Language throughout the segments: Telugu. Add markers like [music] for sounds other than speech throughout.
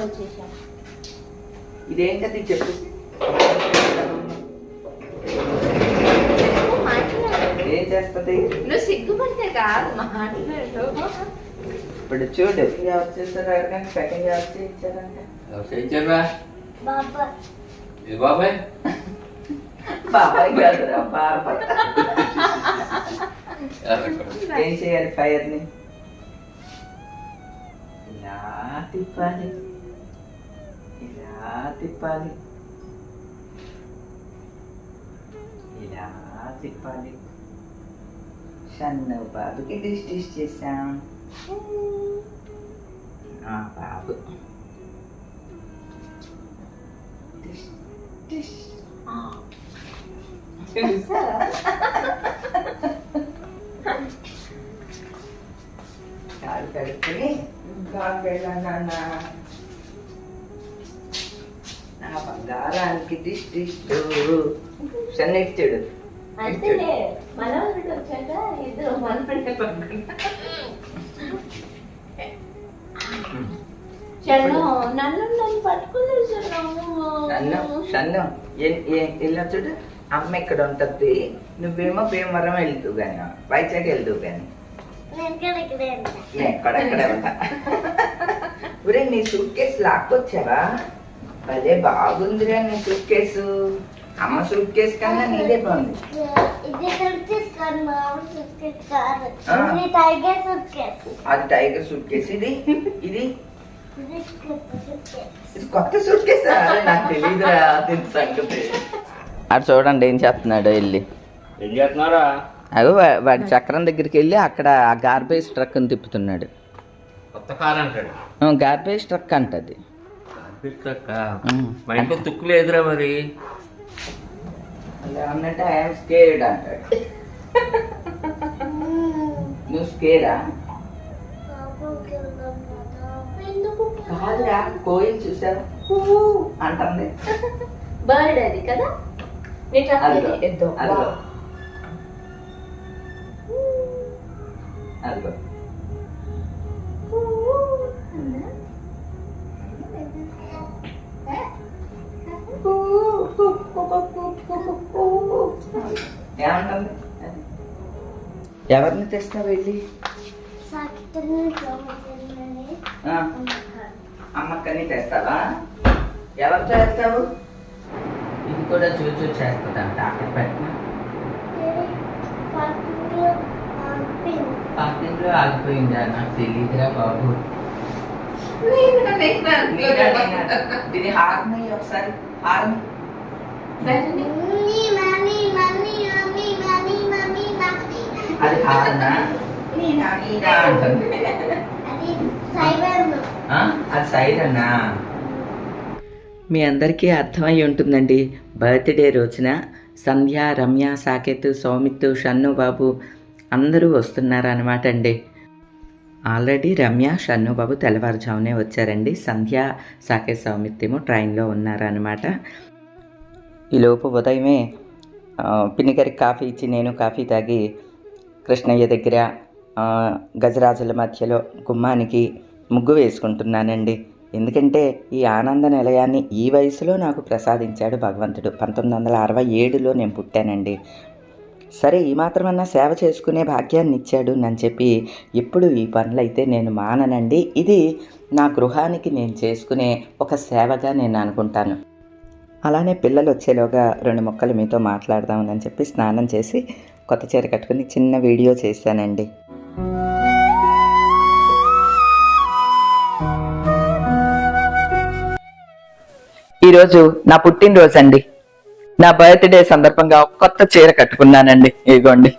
వచ్చేసాం ఇదేంటది చెప్పు? ఏం చేస్తుంది? నువ్వు సిగ్గుపడితే కాదు మాట్లాడు. ఇప్పుడు చూడు ఎవరు సెకండ్ ఎవరు చేయించారంట చేయించారా ఇది బాబాయ్? బాబాయ్ కాదురా బాబాయ్ ఏం చేయాలి ఫైర్ తిప్పాలి ఇలా తిప్పాలి ఇలా తిప్పాలి సన్న బాబుకి డిష్ డిష్ చేసాం ఆ బాబు డిష్ డిష్ చూసారా కాలు కడుక్కుని గాలి వెళ్ళాలన్న నా బంగారానికి దిష్ దిష్ సన్నిచ్చాడు అంతేలే మనవరుడు వచ్చాక ఇద్దరు మనవడే పడుకుంటా చెల్లం నన్ను నన్ను పట్టుకోలేదు సన్నం సన్నం ఇలా చూడు. అమ్మ ఇక్కడ ఉంటుంది. నువ్వేమో భీమవరం వెళ్తూ కానీ వైజాగ్ వెళ్తూ కానీ నేను ఉంటా ఒరే నీ సూట్ కేసు లాక్కొచ్చావా? అదే బాగుందిరా నీ సూట్ కేసు అమ్మ సూట్ కేసు కన్నా నీదే బాగుంది. అది టైగర్ సూట్ కేసు ఇది? ఇది? ఇది కొత్త సూట్ కేసు నాకు తెలియదురా సంగతి. [laughs] అటు చూడండి ఏం చేస్తున్నాడు వెళ్ళి. ఏం చేస్తున్నారా వా- వాడి చక్రం దగ్గరికి వెళ్ళి అక్కడ ఆ గార్బేజ్ ట్రక్ని తిప్పుతున్నాడు. కొత్త కార్ అంటాడు. ఆ, గార్బేజ్ ట్రక్ అంటది. అనిపిస్తాక ఉమ్. మా ఇంట్లో తుక్కు లేదురా మరి? అన్నట్టు ఐఎమ్ స్కేర్డ్ అంటాడు. నువ్వు స్కేరా ఎందుకు కాదురా కోయిల్ చూసావు? అంటుంది. బర్డ్ అది కదా? ఎవరిని తెస్తావు వెళ్ళి అమ్మక్కని తెస్తావా? ఎవరితో వెళ్తావు? ఇది కూడా చూచూ చేస్తుందంట. అక్కడ పెట్టిన? పార్కింగ్లో ఆగిపోయిందా నాకు తెలియదురా బాబు? దీని హార్న్ ఒకసారి. హార్న్ అది హార్నా నీనా? నీనా అంటుంది. అది సైడ్ అన్నా మీ అందరికీ అర్థమై ఉంటుందండి. బర్త్డే రోజున సంధ్య రమ్య సాకేత్ సౌమిత్ షన్ను బాబు అందరూ వస్తున్నారనమాట అండి. ఆల్రెడీ రమ్య షన్ను బాబు తెల్లవారుజామునే వచ్చారండి. సంధ్య సాకేత్ సౌమిత్ ఏమో ట్రైన్లో ఉన్నారనమాట ఈలోపు ఉదయమే ఆ, పిన్ని గారికి కాఫీ ఇచ్చి నేను కాఫీ తాగి కృష్ణయ్య దగ్గర గజరాజుల మధ్యలో గుమ్మానికి ముగ్గు వేసుకుంటున్నానండి. ఎందుకంటే ఈ ఆనంద నిలయాన్ని ఈ వయసులో నాకు ప్రసాదించాడు భగవంతుడు. పంతొమ్మిది వందల అరవై ఏడులో నేను పుట్టానండి. సరే ఈ మాత్రమన్నా సేవ చేసుకునే భాగ్యాన్ని ఇచ్చాడు అని చెప్పి ఇప్పుడు ఈ పనులైతే నేను మాననండి. ఇది నా గృహానికి నేను చేసుకునే ఒక సేవగా నేను అనుకుంటాను. అలానే పిల్లలు వచ్చేలోగా రెండు మొక్కలు మీతో మాట్లాడదామని చెప్పి స్నానం చేసి కొత్త చీర కట్టుకుని చిన్న వీడియో చేశానండి. ఈరోజు నా పుట్టినరోజు అండి నా బర్త్డే సందర్భంగా కొత్త చీర కట్టుకున్నానండి. ఇదిగోండి.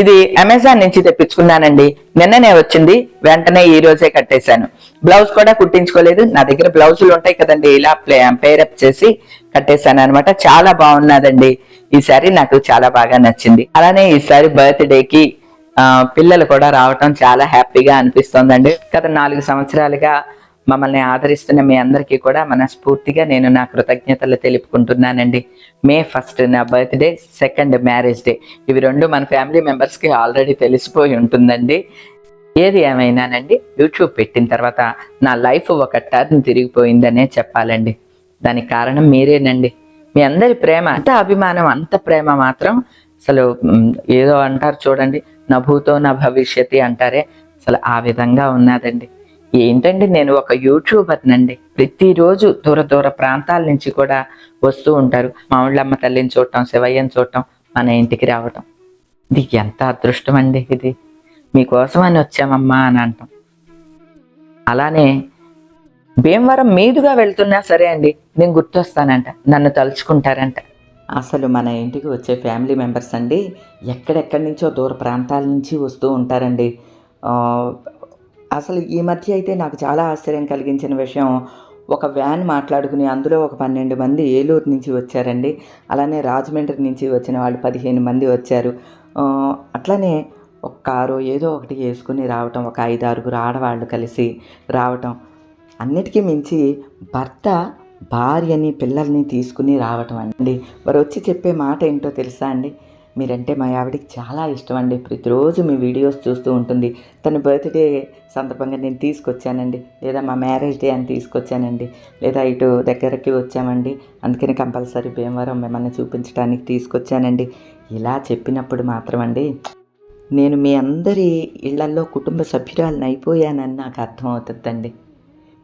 ఇది అమెజాన్ నుంచి తెప్పించుకున్నానండి. నిన్ననే వచ్చింది వెంటనే ఈ రోజే కట్టేశాను. బ్లౌజ్ కూడా కుట్టించుకోలేదు. నా దగ్గర బ్లౌజులు ఉంటాయి కదండి. ఇలా పేరప్ చేసి కట్టేశాను అనమాట చాలా బాగున్నదండి. ఈ సారీ నాకు చాలా బాగా నచ్చింది. అలానే ఈసారి బర్త్డేకి ఆ, పిల్లలు కూడా రావటం చాలా హ్యాపీగా అనిపిస్తోందండి. గత నాలుగు సంవత్సరాలుగా మమ్మల్ని ఆదరిస్తున్న మీ అందరికీ కూడా మనస్ఫూర్తిగా నేను నా కృతజ్ఞతలు తెలుపుకుంటున్నానండి. మే ఫస్ట్ నా బర్త్డే సెకండ్ మ్యారేజ్ డే. ఇవి రెండు మన ఫ్యామిలీ మెంబర్స్కి ఆల్రెడీ తెలిసిపోయి ఉంటుందండి. ఏది ఏమైనానండి? యూట్యూబ్ పెట్టిన తర్వాత నా లైఫ్ ఒక టర్న్ తిరిగిపోయిందనే చెప్పాలండి. దానికి కారణం మీరేనండి. మీ అందరి ప్రేమ అంత అభిమానం అంత ప్రేమ మాత్రం అసలు ఏదో అంటారు చూడండి నా భూతో నా భవిష్యత్తి అంటారే అసలు ఆ విధంగా ఉన్నదండి. ఏంటండి నేను ఒక యూట్యూబర్నండి. ప్రతిరోజు దూర దూర ప్రాంతాల నుంచి కూడా వస్తూ ఉంటారు. మామిళ్ళమ్మ తల్లిని చూడటం శివయ్యని చూడటం మన ఇంటికి రావటం. ఇది ఎంత అదృష్టం అండి ఇది. మీకోసం అని వచ్చామమ్మా అని అంటాం. అలానే భీమవరం మీదుగా వెళ్తున్నా సరే అండి నేను గుర్తొస్తానంట నన్ను తలుచుకుంటారంట. అసలు మన ఇంటికి వచ్చే ఫ్యామిలీ మెంబర్స్ అండి ఎక్కడెక్కడి నుంచో దూర ప్రాంతాల నుంచి వస్తూ ఉంటారండి. అసలు ఈ మధ్య అయితే నాకు చాలా ఆశ్చర్యం కలిగించిన విషయం ఒక వ్యాన్ మాట్లాడుకుని అందులో ఒక పన్నెండు మంది ఏలూరు నుంచి వచ్చారండి. అలానే రాజమండ్రి నుంచి వచ్చిన వాళ్ళు పదిహేను మంది వచ్చారు. అట్లనే ఒక కారో ఏదో ఒకటి వేసుకుని రావటం ఒక ఐదు ఆరుగురు ఆడవాళ్ళు కలిసి రావటం అన్నిటికీ మించి భర్త భార్యని పిల్లల్ని తీసుకుని రావటం అండి. వారు వచ్చి చెప్పే మాట ఏంటో తెలుసా అండి? మీరంటే మా ఆవిడకి చాలా ఇష్టం అండి. ప్రతిరోజు మీ వీడియోస్ చూస్తూ ఉంటుంది. తన బర్త్డే సందర్భంగా నేను తీసుకొచ్చానండి. లేదా మా మ్యారేజ్ డే అని తీసుకొచ్చానండి. లేదా ఇటు దగ్గరకి వచ్చామండి. అందుకని కంపల్సరీ భీమవరం మిమ్మల్ని చూపించడానికి తీసుకొచ్చానండి. ఇలా చెప్పినప్పుడు మాత్రం అండి నేను మీ అందరి ఇళ్ళల్లో కుటుంబ సభ్యురాలను అయిపోయానని నాకు అర్థమవుతుందండి.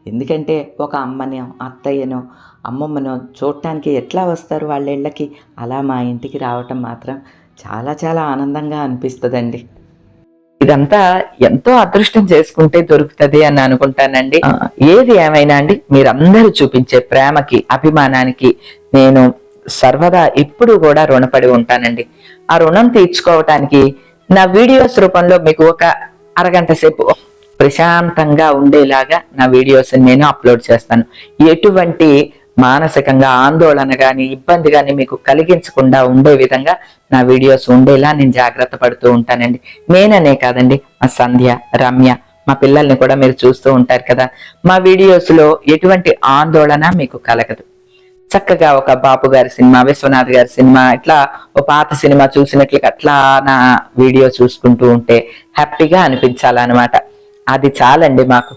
ఎందుకంటే ఒక అమ్మనో అత్తయ్యనో అమ్మమ్మనో చూడటానికి ఎట్లా వస్తారు వాళ్ళ ఇళ్ళకి? అలా మా ఇంటికి రావటం మాత్రం చాలా చాలా ఆనందంగా అనిపిస్తుందండి. ఇదంతా ఎంతో అదృష్టం చేసుకుంటే దొరుకుతుంది అని అనుకుంటానండి. ఏది ఏమైనా అండి? మీరందరూ చూపించే ప్రేమకి అభిమానానికి నేను సర్వదా ఇప్పుడు కూడా రుణపడి ఉంటానండి. ఆ రుణం తీర్చుకోవటానికి నా వీడియోస్ రూపంలో మీకు ఒక అరగంట సేపు ప్రశాంతంగా ఉండేలాగా నా వీడియోస్ నేను అప్లోడ్ చేస్తాను. ఎటువంటి మానసికంగా ఆందోళన కానీ ఇబ్బంది కానీ మీకు కలిగించకుండా ఉండే విధంగా నా వీడియోస్ ఉండేలా నేను జాగ్రత్త పడుతూ ఉంటానండి. నేననే కాదండి మా సంధ్య రమ్య మా పిల్లల్ని కూడా మీరు చూస్తూ ఉంటారు కదా. మా వీడియోస్లో ఎటువంటి ఆందోళన మీకు కలగదు. చక్కగా ఒక బాపు గారి సినిమా విశ్వనాథ్ గారి సినిమా ఇట్లా ఒక పాత సినిమా చూసినట్లు అట్లా నా వీడియో చూసుకుంటూ ఉంటే హ్యాపీగా అనిపించాలన్నమాట. అది చాలండి మాకు.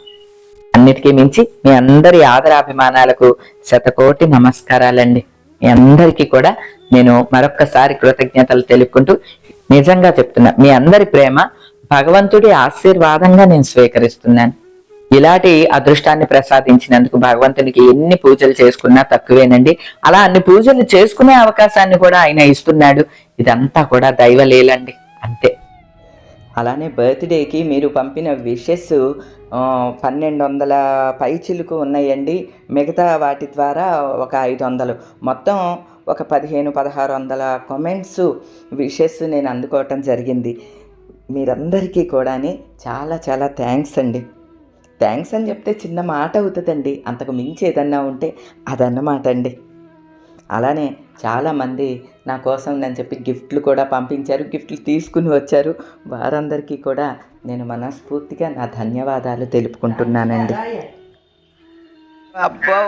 అన్నిటికీ మించి మీ అందరి ఆదరాభిమానాలకు శతకోటి నమస్కారాలండి. మీ అందరికీ కూడా నేను మరొక్కసారి కృతజ్ఞతలు తెలుపుకుంటూ నిజంగా చెప్తున్నా మీ అందరి ప్రేమ భగవంతుడి ఆశీర్వాదంగా నేను స్వీకరిస్తున్నాను. ఇలాంటి అదృష్టాన్ని ప్రసాదించినందుకు భగవంతునికి ఎన్ని పూజలు చేసుకున్నా తక్కువేనండి. అలా అన్ని పూజలు చేసుకునే అవకాశాన్ని కూడా ఆయన ఇస్తున్నాడు. ఇదంతా కూడా దైవలేలండి. అంతే. అలానే బర్త్డేకి మీరు పంపిన విషెస్ పన్నెండు వందల పైచిలుకు ఉన్నాయండి. మిగతా వాటి ద్వారా ఒక ఐదు వందలు మొత్తం ఒక పదిహేను పదహారు వందల కామెంట్స్ విషెస్ నేను అందుకోవటం జరిగింది. మీరందరికీ కూడాని చాలా చాలా థ్యాంక్స్ అండి. థ్యాంక్స్ అని చెప్తే చిన్న మాట అవుతుందండి. అంతకు మించి ఏదన్నా ఉంటే అదన్నమాట అండి. అలానే చాలామంది నా కోసం నేను చెప్పి గిఫ్ట్లు కూడా పంపించారు. గిఫ్ట్లు తీసుకుని వచ్చారు. వారందరికీ కూడా నేను మనస్ఫూర్తిగా నా ధన్యవాదాలు తెలుపుకుంటున్నానండి. అబ్బో!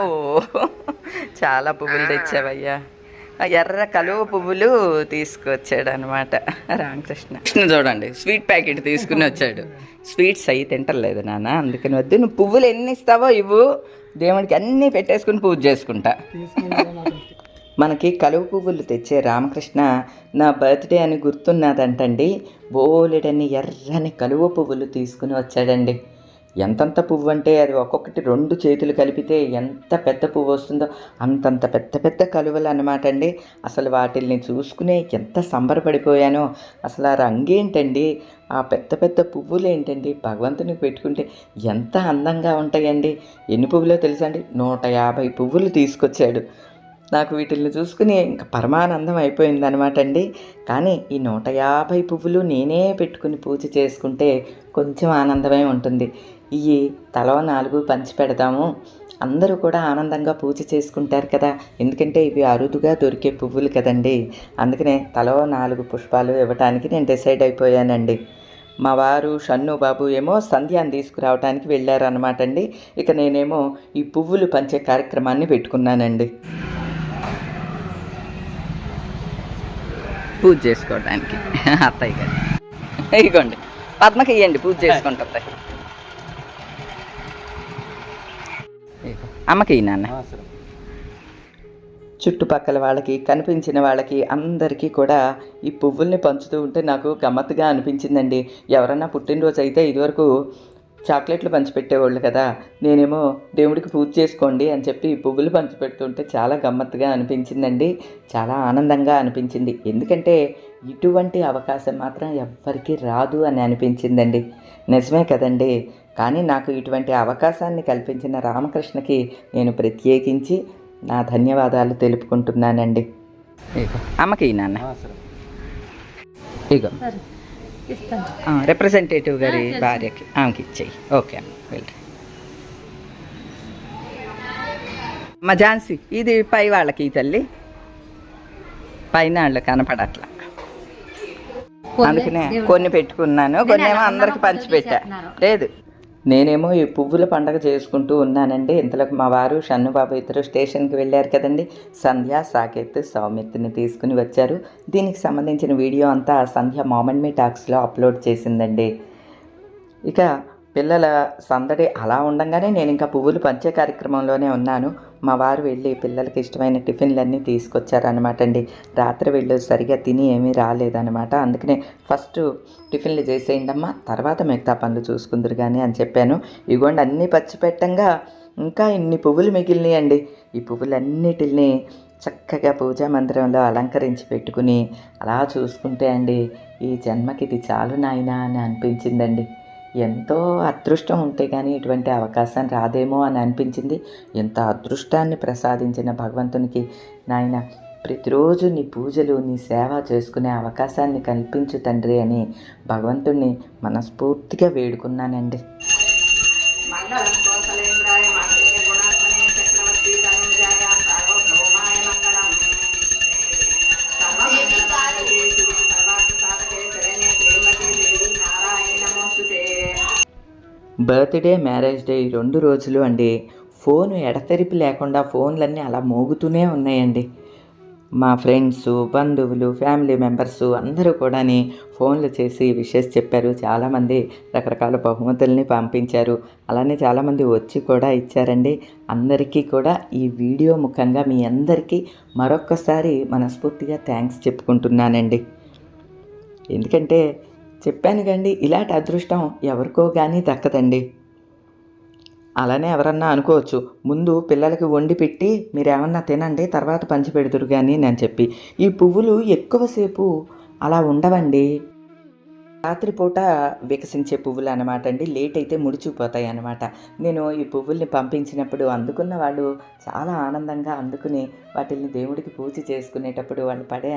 చాలా పువ్వులు తెచ్చావయ్యా. ఎర్ర కలువ పువ్వులు తీసుకొచ్చాడు అనమాట రామకృష్ణ. కృష్ణ చూడండి స్వీట్ ప్యాకెట్ తీసుకుని వచ్చాడు. స్వీట్స్ అయ్యి తింటలేదు నాన్న అందుకని వద్దు. నువ్వు పువ్వులు ఎన్ని ఇస్తావో ఇవ్వు. దేవుడికి అన్నీ పెట్టేసుకుని పూజ చేసుకుంటా. మనకి కలువ పువ్వులు తెచ్చే రామకృష్ణ నా బర్త్డే అని గుర్తున్నదంటండి. బోలెడన్ని ఎర్రని కలువ పువ్వులు తీసుకుని వచ్చాడండి. ఎంతంత పువ్వు అంటే అది ఒక్కొక్కటి రెండు చేతులు కలిపితే ఎంత పెద్ద పువ్వు వస్తుందో అంతంత పెద్ద పెద్ద కలువలు అనమాట అండి. అసలు వాటిల్ని చూసుకునే ఎంత సంబరపడిపోయానో. అసలు ఆ రంగేంటండి? ఆ పెద్ద పెద్ద పువ్వులు ఏంటండి భగవంతునికి పెట్టుకుంటే ఎంత అందంగా ఉంటాయండి. ఎన్ని పువ్వులో తెలుసండి నూట యాభై పువ్వులు తీసుకొచ్చాడు. నాకు వీటిల్ని చూసుకుని ఇంకా పరమానందం అయిపోయిందనమాట అండి. కానీ ఈ నూట యాభై పువ్వులు నేనే పెట్టుకుని పూజ చేసుకుంటే కొంచెం ఆనందమే ఉంటుంది. ఇవి తలో నాలుగు పంచి పెడదాము. అందరూ కూడా ఆనందంగా పూజ చేసుకుంటారు కదా. ఎందుకంటే ఇవి అరుదుగా దొరికే పువ్వులు కదండి. అందుకనే తలో నాలుగు పుష్పాలు ఇవ్వటానికి నేను డిసైడ్ అయిపోయానండి. మా వారు షన్ను బాబు ఏమో సంధ్యాన్ని తీసుకురావడానికి వెళ్ళారనమాట అండి. ఇక నేనేమో ఈ పువ్వులు పంచే కార్యక్రమాన్ని పెట్టుకున్నానండి. పూజ చేసుకోవడానికి అత్తయ్య గారు. ఇదిగోండి పద్మకి ఇవ్వండి పూజ చేసుకుంటుంది అమ్మకి నాన్న. చుట్టుపక్కల వాళ్ళకి కనిపించిన వాళ్ళకి అందరికీ కూడా ఈ పువ్వుల్ని పంచుతూ ఉంటే నాకు గమ్మత్తుగా అనిపించిందండి. ఎవరన్నా పుట్టినరోజు అయితే ఇదివరకు చాక్లెట్లు పంచిపెట్టేవాళ్ళు కదా. నేనేమో దేవుడికి పూజ చేసుకోండి అని చెప్పి ఈ పువ్వులు పంచిపెడుతుంటే చాలా గమ్మత్తుగా అనిపించిందండి. చాలా ఆనందంగా అనిపించింది. ఎందుకంటే ఇటువంటి అవకాశం మాత్రం ఎవ్వరికీ రాదు అని అనిపించిందండి. నిజమే కదండి. కానీ నాకు ఇటువంటి అవకాశాన్ని కల్పించిన రామకృష్ణకి నేను ప్రత్యేకించి నా ధన్యవాదాలు తెలుపుకుంటున్నానండి. ఇగో అమ్మకి నాన్న. ఇగో. రిప్రజెంటేటివ్ గారి భార్యకి ఆమెకి ఇచ్చేయి. ఓకే అమ్మ వెళ్ళి. మా ఝాన్సీ ఇది పై వాళ్ళకి తల్లి. పైన వాళ్ళు కనపడట్లా. అందుకనే కొన్ని పెట్టుకున్నాను. కొన్ని ఏమో అందరికి పంచిపెట్టా. లేదు. నేనేమో ఈ పువ్వుల పండగ చేసుకుంటూ ఉన్నానండి. ఇంతలోకి మా వారు షన్నుబాబు ఇద్దరు స్టేషన్కి వెళ్ళారు కదండి. సంధ్య సాకేత్ సౌమిత్ని తీసుకుని వచ్చారు. దీనికి సంబంధించిన వీడియో అంతా సంధ్య మామన్ మీ టాక్స్లో అప్లోడ్ చేసిందండి. ఇక పిల్లల సందడి అలా ఉండంగానే నేను ఇంకా పువ్వులు పంచే కార్యక్రమంలోనే ఉన్నాను. మా వారు వెళ్ళి పిల్లలకి ఇష్టమైన టిఫిన్లన్నీ తీసుకొచ్చారనమాట అండి. రాత్రి వెళ్ళి సరిగా తిని ఏమీ రాలేదనమాట అందుకనే ఫస్ట్ టిఫిన్లు చేసేయండమ్మా తర్వాత మిగతా పనులు చూసుకుందరు కానీ అని చెప్పాను. ఇగోండి అన్నీ పచ్చి పెట్టంగా ఇంకా ఇన్ని పువ్వులు మిగిలినాయండి. ఈ పువ్వులన్నిటిని చక్కగా పూజా మందిరంలో అలంకరించి పెట్టుకుని అలా చూసుకుంటే అండి ఈ జన్మకి ఇది చాలు నాయనా అని అనిపించిందండి. ఎంతో అదృష్టం ఉంటే కానీ ఇటువంటి అవకాశం రాదేమో అని అనిపించింది. ఎంత అదృష్టాన్ని ప్రసాదించిన భగవంతునికి నాయన ప్రతిరోజు నీ పూజలు నీ సేవ చేసుకునే అవకాశాన్ని కల్పించు తండ్రి అని భగవంతుణ్ణి మనస్ఫూర్తిగా వేడుకున్నానండి. బర్త్డే మ్యారేజ్ డే ఈ రెండు రోజులు అండి. ఫోన్ ఎడతెరిపి లేకుండా ఫోన్లన్నీ అలా మోగుతూనే ఉన్నాయండి. మా ఫ్రెండ్స్ బంధువులు ఫ్యామిలీ మెంబర్స్ అందరూ కూడాని ఫోన్లు చేసి విషెస్ చెప్పారు. చాలామంది రకరకాల బహుమతుల్ని పంపించారు. అలానే చాలామంది వచ్చి కూడా ఇచ్చారండి. అందరికీ కూడా ఈ వీడియో ముఖంగా మీ అందరికీ మరొక్కసారి మనస్ఫూర్తిగా థ్యాంక్స్ చెప్పుకుంటున్నానండి. ఎందుకంటే చెప్పాను కండి ఇలాంటి అదృష్టం ఎవరికో కానీ దక్కదండి. అలానే ఎవరన్నా అనుకోవచ్చు ముందు పిల్లలకి వండి పెట్టి మీరు ఏమన్నా తినండి తర్వాత పంచి పెడుతురు కానీ నేను చెప్పి. ఈ పువ్వులు ఎక్కువసేపు అలా ఉండవండి. రాత్రిపూట వికసించే పువ్వులు అనమాట అండి. లేట్ అయితే ముడిచిపోతాయి అనమాట నేను ఈ పువ్వుల్ని పంపించినప్పుడు అందుకున్న వాళ్ళు చాలా ఆనందంగా అందుకుని వాటిని దేవుడికి పూజ చేసుకునేటప్పుడు వాళ్ళు పడే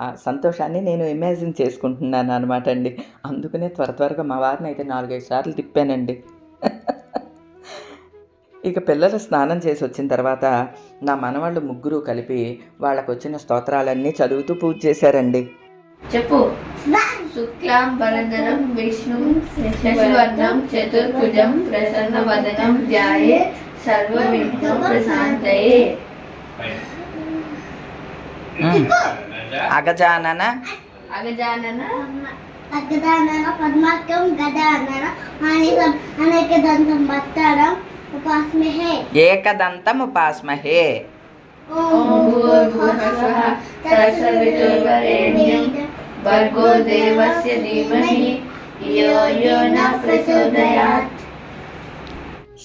ఆ సంతోషాన్ని నేను ఇమాజిన్ చేసుకుంటున్నాను అనమాట అండి. అందుకనే త్వర త్వరగా మా వారిని అయితే నాలుగైదు సార్లు తిప్పానండి. ఇక పిల్లలు స్నానం చేసి వచ్చిన తర్వాత నా మనవాళ్ళు ముగ్గురు కలిపి వాళ్ళకు వచ్చిన స్తోత్రాలన్నీ చదువుతూ పూజ చేశారండి. చెప్పు. శుక్లాం వరదరం విష్ణు శశివర్ణం చతుర్భుజం ప్రసన్న వదనం ధ్యాయే సర్వ విఘ్న ప్రశాంతయే. అగజానన? అగజానన? అగ్రదానన పద్మాకం గదానన మానిసం అనేక దంతం భక్తారం ఉపాస్మహే. ఏకదంతం ఉపాస్మహే. ఓం భూర్భువస్వః తత్సవితుర్వరేణ్యం भर्गो देवस्य धीमहि यो यो न प्रचोदयात्।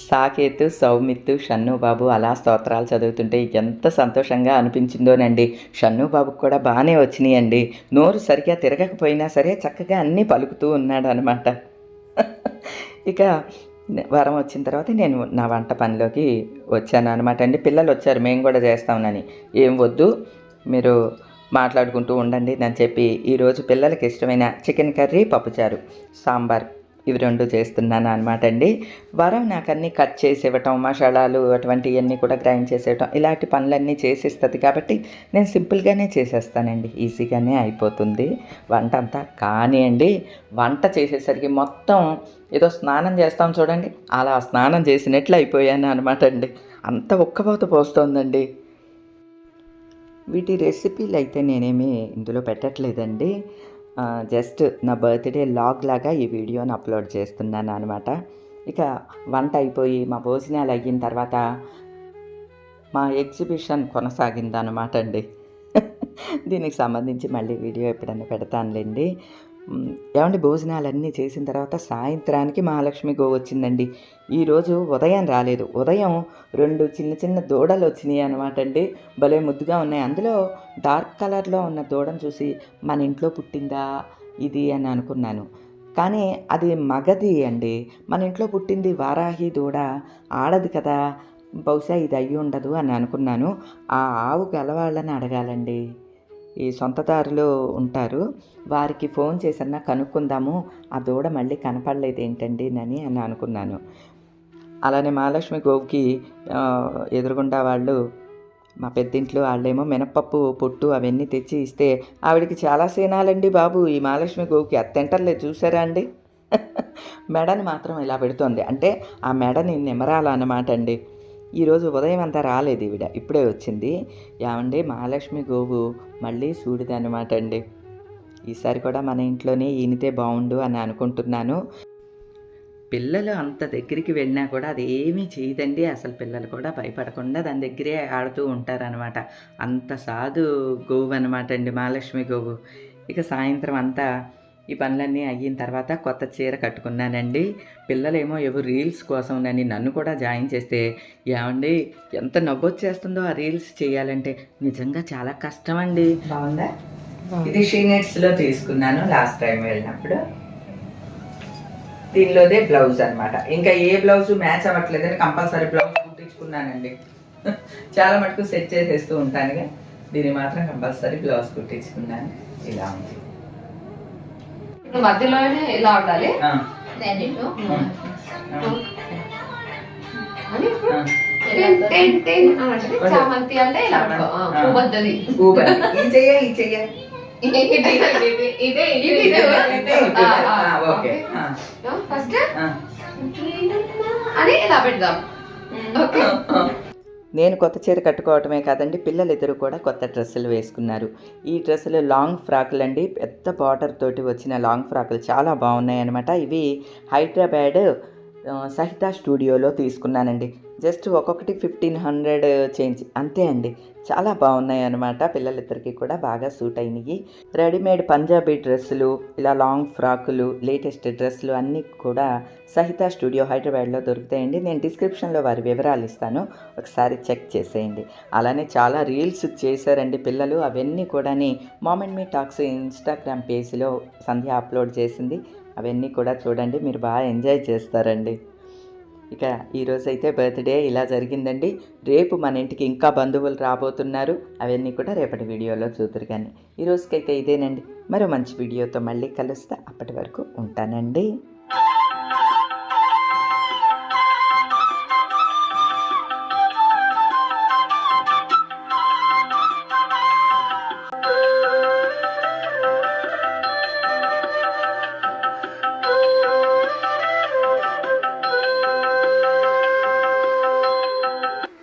సాకేతు సౌమిత్తు షన్నుబాబు అలా స్తోత్రాలు చదువుతుంటే ఎంత సంతోషంగా అనిపించిందోనండి. షన్నుబాబుకు కూడా బాగానే వచ్చినాయండి. నోరు సరిగ్గా తిరగకపోయినా సరే చక్కగా అన్నీ పలుకుతూ ఉన్నాడు అనమాట ఇక వరం వచ్చిన తర్వాత నేను నా వంట పనిలోకి వచ్చాను అనమాట అండి. పిల్లలు వచ్చారు మేము కూడా చేస్తామని ఏం వద్దు మీరు మాట్లాడుకుంటూ ఉండండి. అని చెప్పి ఈరోజు పిల్లలకి ఇష్టమైన చికెన్ కర్రీ పప్పుచారు సాంబార్. ఇవి రెండు చేస్తున్నాను అనమాట అండి. వరం నాకు అన్నీ కట్ చేసి ఇవ్వటం మసాలాలు అటువంటివన్నీ కూడా గ్రైండ్ చేసేయటం ఇలాంటి పనులన్నీ చేసిస్తుంది కాబట్టి నేను సింపుల్గానే చేసేస్తానండి. ఈజీగానే అయిపోతుంది. వంట అంతా కానీ అండి వంట చేసేసరికి మొత్తం ఏదో స్నానం చేస్తాం చూడండి. అలా స్నానం చేసినట్లు అయిపోయాను అనమాట అండి. అంత ఉక్కపోత పోస్తోందండి. వీటి రెసిపీలు అయితే నేనేమి ఇందులో పెట్టట్లేదండి. జస్ట్ నా బర్త్డే లాగ్ లాగా ఈ వీడియోని అప్లోడ్ చేస్తున్నాను అనమాట ఇక వంట అయిపోయి మా భోజనాలు అయిన తర్వాత మా ఎగ్జిబిషన్ కొనసాగిందనమాట అండి. [laughs] దీనికి సంబంధించి మళ్ళీ వీడియో ఎప్పుడైనా పెడతానులేండి. ఏమండి భోజనాలన్నీ చేసిన తర్వాత సాయంత్రానికి మహాలక్ష్మి గో వచ్చిందండి. ఈరోజు ఉదయం రాలేదు. ఉదయం రెండు చిన్న చిన్న దూడలు వచ్చినాయి అనమాట అండి. భలే ముద్దుగా ఉన్నాయి. అందులో డార్క్ కలర్లో ఉన్న దూడను చూసి మన ఇంట్లో పుట్టిందా ఇది అని అనుకున్నాను. కానీ అది మగది అండి. మన ఇంట్లో పుట్టింది వారాహి దూడ. ఆడది కదా. బహుశా ఇది అయ్యి ఉండదు అని అనుకున్నాను. ఆ ఆవు గలవాళ్ళని అడగాలండి. ఈ సొంతదారులు ఉంటారు. వారికి ఫోన్ చేసన్నా కనుక్కుందాము ఆ దూడ మళ్ళీ కనపడలేదు ఏంటండి అని అని అనుకున్నాను. అలానే మహాలక్ష్మి గోవుకి ఎదురుగుండా వాళ్ళు మా పెద్దింట్లో వాళ్ళేమో మినప్పప్పు పొట్టు అవన్నీ తెచ్చి ఇస్తే ఆవిడకి చాలా సేనాలండి బాబు. ఈ మహాలక్ష్మి గోవుకి అది చూసారా అండి? [laughs] మెడని మాత్రం ఇలా పెడుతోంది. అంటే ఆ మెడని నిమరాలన్నమాట అండి. ఈరోజు ఉదయం అంతా రాలేదు ఈవిడ. ఇప్పుడే వచ్చింది. ఏమండి మహాలక్ష్మి గోవు మళ్ళీ సూడిదన్నమాట అండి. ఈసారి కూడా మన ఇంట్లోనే ఈనితే బాగుండు అని అనుకుంటున్నాను. పిల్లలు అంత దగ్గరికి వెళ్ళినా కూడా అది ఏమీ చేయదండి. అసలు పిల్లలు కూడా భయపడకుండా దాని దగ్గరే ఆడుతూ ఉంటారనమాట అంత సాధు గోవు అనమాట అండి మహాలక్ష్మి గోవు. ఇక సాయంత్రం అంతా ఈ పనులన్నీ అయిన తర్వాత కొత్త చీర కట్టుకున్నానండి. పిల్లలేమో ఏవో రీల్స్ కోసం నన్ను నన్ను కూడా జాయిన్ చేస్తే ఏమండి ఎంత నవ్వొచ్చేస్తుందో ఆ రీల్స్ చేయాలంటే నిజంగా చాలా కష్టం అండి బాగుందా. ఇది షీనెట్స్లో తీసుకున్నాను లాస్ట్ టైం వెళ్ళినప్పుడు. దీనిలోదే బ్లౌజ్ అన్నమాట. ఇంకా ఏ బ్లౌజ్ మ్యాచ్ అవ్వట్లేదని కంపల్సరీ బ్లౌజ్ కుట్టించుకున్నానండి. [laughs] చాలా మటుకు సెట్ చేసేస్తూ ఉంటానుగా. దీన్ని మాత్రం కంపల్సరీ బ్లౌజ్ కుట్టించుకున్నాను. ఇలా ఉంది. మధ్యలోనే ఇలా ఉండాలి? చామంతి అంటే ఇలా వద్దది. ఊపండి. ఈ చెయ్య ఈ చెయ్య. ఇది, ఇది, ఇది, ఇది, ఇదే, ఇది, ఇది. ఇదే ఇదే. ఆ, ఆ, ఆ, ఓకే. ఆ, ఆ, ఫస్ట్. అని ఇలా పెడదాం. ఓకే. నేను కొత్త చీర కట్టుకోవటమే కాదండి పిల్లలు ఇద్దరు కూడా కొత్త డ్రెస్సులు వేసుకున్నారు. ఈ డ్రెస్సులు లాంగ్ ఫ్రాకులు అండి పెద్ద బార్డర్ తోటి వచ్చిన లాంగ్ ఫ్రాకులు చాలా బాగున్నాయి అనమాట ఇవి హైదరాబాద్ సహిత స్టూడియోలో తీసుకున్నానండి. జస్ట్ ఒక్కొక్కటి ఫిఫ్టీన్ హండ్రెడ్ చేంజ్ అంతే అండి. చాలా బాగున్నాయి అనమాట పిల్లలిద్దరికి కూడా బాగా సూట్ అయినాయి. రెడీమేడ్ పంజాబీ డ్రెస్సులు ఇలా లాంగ్ ఫ్రాకులు లేటెస్ట్ డ్రెస్సులు అన్నీ కూడా సహిత స్టూడియో హైదరాబాద్లో దొరుకుతాయండి. నేను డిస్క్రిప్షన్లో వారి వివరాలు ఇస్తాను. ఒకసారి చెక్ చేసేయండి. అలానే చాలా రీల్స్ చేశారండి పిల్లలు. అవన్నీ కూడాని మామెంట్ మీ టాక్స్ ఇన్స్టాగ్రామ్ పేజ్లో సంధ్య అప్లోడ్ చేసింది. అవన్నీ కూడా చూడండి. మీరు బాగా ఎంజాయ్ చేస్తారండి. ఇక ఈరోజు అయితే బర్త్డే ఇలా జరిగిందండి. రేపు మన ఇంటికి ఇంకా బంధువులు రాబోతున్నారు. అవన్నీ కూడా రేపటి వీడియోలో చూద్దరు కానీ ఈరోజుకైతే ఇదేనండి. మరో మంచి వీడియోతో మళ్ళీ కలుస్తా. అప్పటి వరకు ఉంటానండి.